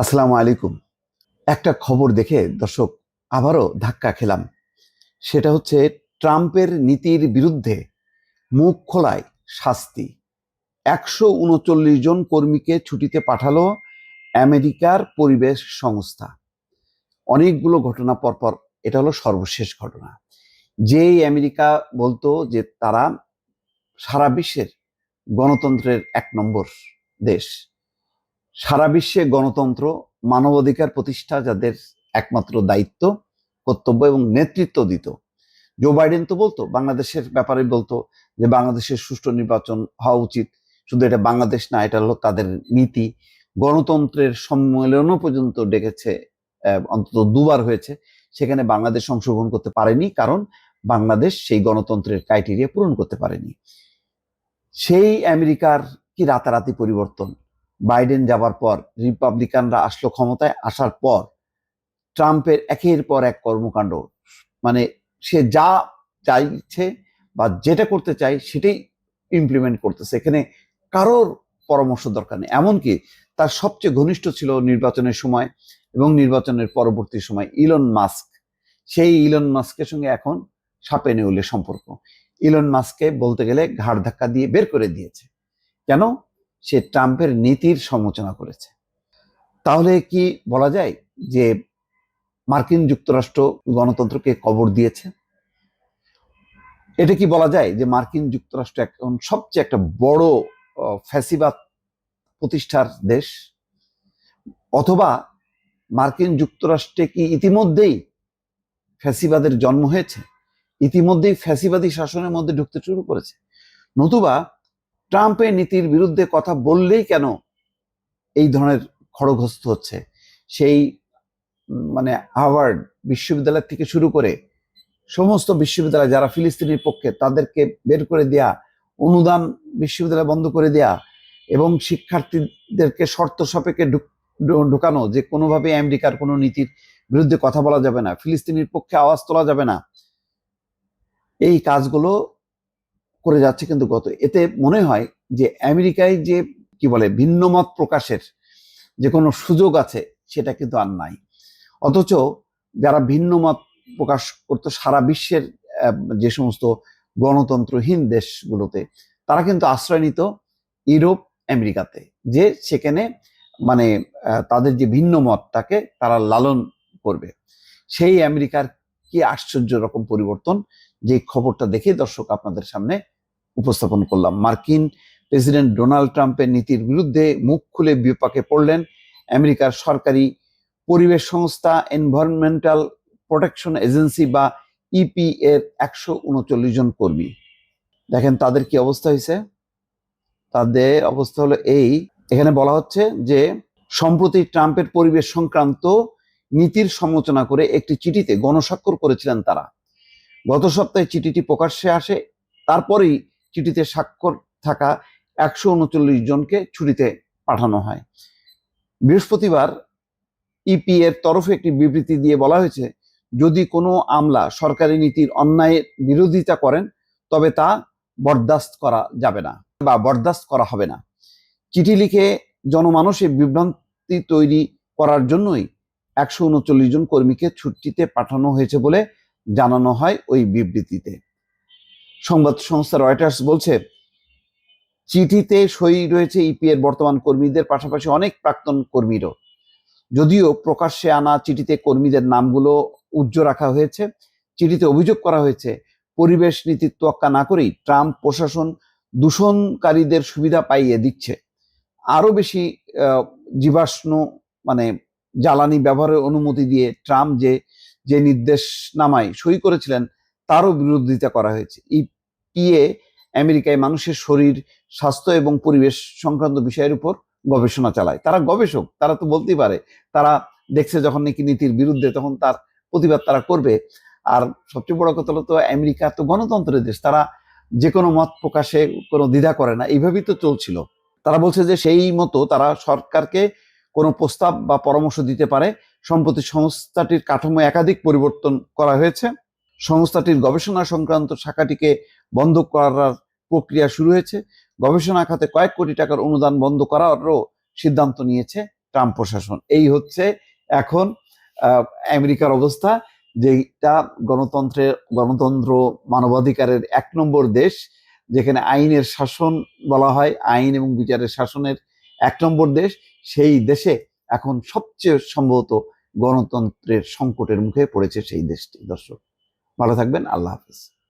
আসসালামু আলাইকুম। একটা খবর দেখে দর্শক, আবারও ধাক্কা খেলাম। সেটা হচ্ছে ট্রাম্পের নীতির বিরুদ্ধে মুখ খোলায় শাস্তি। একশো উনচল্লিশ জন কর্মীকে ছুটিতে পাঠালো আমেরিকার পরিবেশ সংস্থা। অনেকগুলো ঘটনা পরপর, এটা হলো সর্বশেষ ঘটনা। যেই আমেরিকা বলতো যে তারা সারা বিশ্বের গণতন্ত্রের এক নম্বর দেশ। সারা বিশ্বে গণতন্ত্র, মানবাধিকার প্রতিষ্ঠা যাদের একমাত্র দায়িত্ব, কর্তব্য এবং নেতৃত্ব দিত। জো বাইডেন তো বলতো, বাংলাদেশের ব্যাপারে বলতো যে বাংলাদেশের সুষ্ঠু নির্বাচন হওয়া উচিত, শুধু এটা বাংলাদেশ না, এটা হলো তাদের নীতি। গণতন্ত্রের সম্মেলনও পর্যন্ত ডেকেছে অন্তত দুবার হয়েছে। সেখানে বাংলাদেশ অংশগ্রহণ করতে পারেনি, কারণ বাংলাদেশ সেই গণতন্ত্রের ক্রাইটেরিয়া পূরণ করতে পারেনি। সেই আমেরিকার কি রাতারাতি পরিবর্তন? বাইডেন যাবার পর, রিপাবলিকানরা আসলো ক্ষমতায়, আসার পর ট্রাম্পের একের পর এক কর্মকাণ্ড। মানে সে যা চাইছে বা যেটা করতে চাই সেটাই ইমপ্লিমেন্ট করতেছে। এখানে কারোর পরামর্শ দরকার নেই। এমনকি তার সবচেয়ে ঘনিষ্ঠ ছিল নির্বাচনের সময় এবং নির্বাচনের পরবর্তী সময় ইলন মাস্ক সেই ইলন মাস্কের সঙ্গে এখন সাপে নেউলে সম্পর্ক। ইলন মাস্ককে বলতে গেলে ঘাড় ধাক্কা দিয়ে বের করে দিয়েছে। কেন? সে ট্রাম্পের নীতির সমালোচনা করেছে। তাহলে কি বলা যায় যে মার্কিন যুক্তরাষ্ট্র গণতন্ত্রকে কবর দিয়েছে? এটা কি বলা যায় যে মার্কিন যুক্তরাষ্ট্র এখন সবচেয়ে একটা বড় ফ্যাসিবাদ প্রতিষ্ঠার দেশ? অথবা মার্কিন যুক্তরাষ্ট্রে কি ইতিমধ্যেই ফ্যাসিবাদের জন্ম হয়েছে? ইতিমধ্যেই ফ্যাসিবাদী শাসনের মধ্যে ঢুকতে শুরু করেছে? নতুবা ট্রাম্পের নীতির বিরুদ্ধে কথা বললেই কেন এই ধরনের খড়গস্ত হচ্ছে? সেই মানে হার্ভার্ড বিশ্ববিদ্যালয় থেকে শুরু করে সমস্ত বিশ্ববিদ্যালয়, যারা ফিলিস্তিনের পক্ষে, তাদেরকে বের করে দেয়া, অনুদান বিশ্ববিদ্যালয় বন্ধ করে দেয়া এবং শিক্ষার্থীদেরকে শর্ত সাপেক্ষে ঢুকানো যে কোনোভাবে আমেরিকার কোনো নীতির বিরুদ্ধে কথা বলা যাবে না, ফিলিস্তিনের পক্ষে আওয়াজ তোলা যাবে না। এই কাজগুলো করে যাচ্ছে কিন্তু গত, এতে মনে হয় যে আমেরিকায় যে কি বলে ভিন্ন মত প্রকাশের যে কোনো সুযোগ আছে, সেটা কিন্তু আর নাই। অথচ যারা ভিন্ন মত প্রকাশ করতো, সারা বিশ্বের যে সমস্ত গণতন্ত্রহীন দেশগুলোতে, তারা কিন্তু আশ্রয় নিত ইউরোপ, আমেরিকাতে, যে সেখানে মানে তাদের যে ভিন্ন মতটাকে তারা লালন করবে। সেই আমেরিকার কি আশ্চর্য রকম পরিবর্তন যে খবরটা দেখে দর্শক আপনাদের সামনে উপস্থাপন করলাম। মার্কিন প্রেসিডেন্ট ডোনাল্ড ট্রাম্পের নীতির বিরুদ্ধে মুখ খুলে বিপাকে পড়লেন আমেরিকার সরকারি পরিবেশ সংস্থা এনভায়রনমেন্টাল প্রোটেকশন এজেন্সি বা ইপি এর একশো উনচল্লিশ জন কর্মী। দেখেন তাদের কি অবস্থা হয়েছে? তাদের অবস্থা হলো এই। এখানে বলা হচ্ছে যে, সম্প্রতি ট্রাম্পের পরিবেশ সংক্রান্ত নীতির সমালোচনা করে একটি চিঠিতে গণস্বাক্ষর করেছিলেন তারা। গত সপ্তাহে চিঠিটি প্রকাশ্যে আসে, তারপরেই চিঠিতে স্বাক্ষর থাকা একশো উনচল্লিশ জনকে ছুটিতে পাঠানো হয়। বৃহস্পতিবার ইপি এর তরফে একটি বিবৃতি দিয়ে বলা হয়েছে, যদি কোনো আমলা সরকারি নীতির অন্যায়ের বিরোধিতা করেন, তবে তা বরদাস্ত করা যাবে না বা বরদাস্ত করা হবে না। চিঠি লিখে জনমানসে বিভ্রান্তি তৈরি করার জন্যই একশো উনচল্লিশ জন কর্মীকে ছুটিতে পাঠানো হয়েছে বলে জানানো হয় ওই বিবৃতিতে। সংবাদ সংস্থা রয়টার্স বলছে, চিঠিতে সই রয়েছে ইপি এর বর্তমান কর্মীদের, পাশাপাশি অনেক প্রাক্তন কর্মীরও। যদিও প্রকাশ্যে আনা চিঠিতে কর্মীদের নামগুলো উজ্জ্ব রাখা হয়েছে, চিঠিতে অভিযোগ করা হয়েছে, পরিবেশ নীতি তোয়াক্কা না করেই ট্রাম্প প্রশাসন দূষণকারীদের সুবিধা পাইয়ে দিচ্ছে। আরও বেশি জীবাশ্ম মানে জ্বালানি ব্যবহারের অনুমতি দিয়ে ট্রাম্প যে যে নির্দেশনামায় সই করেছিলেন, তারও বিরোধিতা করা হয়েছে। ইপিএ, আমেরিকায় মানুষের শরীর, স্বাস্থ্য এবং পরিবেশ সংক্রান্ত বিষয়ের উপর গবেষণা চালায়। তারা গবেষক, তারা তো বলতেই পারে। তারা দেখছে যখন নাকি নীতির বিরুদ্ধে তখন তার প্রতিবাদ তারা করবে। আর সবচেয়ে বড় কথা হলো তো, আমেরিকা তো গণতন্ত্রের দেশ, তারা যে কোনো মত প্রকাশে কোনো দ্বিধা করে না। এইভাবেই তো চলছিল। তারা বলছে যে সেই মতো তারা সরকারকে কোনো প্রস্তাব বা পরামর্শ দিতে পারে। সম্প্রতি সংস্থাটির কাঠামো একাধিক পরিবর্তন করা হয়েছে। সংস্থাটির গবেষণা সংক্রান্ত শাখাটিকে বন্ধ করার প্রক্রিয়া শুরু হয়েছে। গবেষণা খাতে কয়েক কোটি টাকার অনুদান বন্ধ করারও সিদ্ধান্ত নিয়েছে ট্রাম্প প্রশাসন। এই হচ্ছে এখন আমেরিকার অবস্থা যেটা গণতন্ত্রের গণতন্ত্র মানবাধিকারের এক নম্বর দেশ, যেখানে আইনের শাসন বলা হয়, আইন এবং বিচারের শাসনের এক নম্বর দেশ, সেই দেশে এখন সবচেয়ে সম্ভবত গণতন্ত্রের সংকটের মুখে পড়েছে সেই দেশটি। দর্শক, ভালো থাকবেন, আল্লাহ হাফিজ।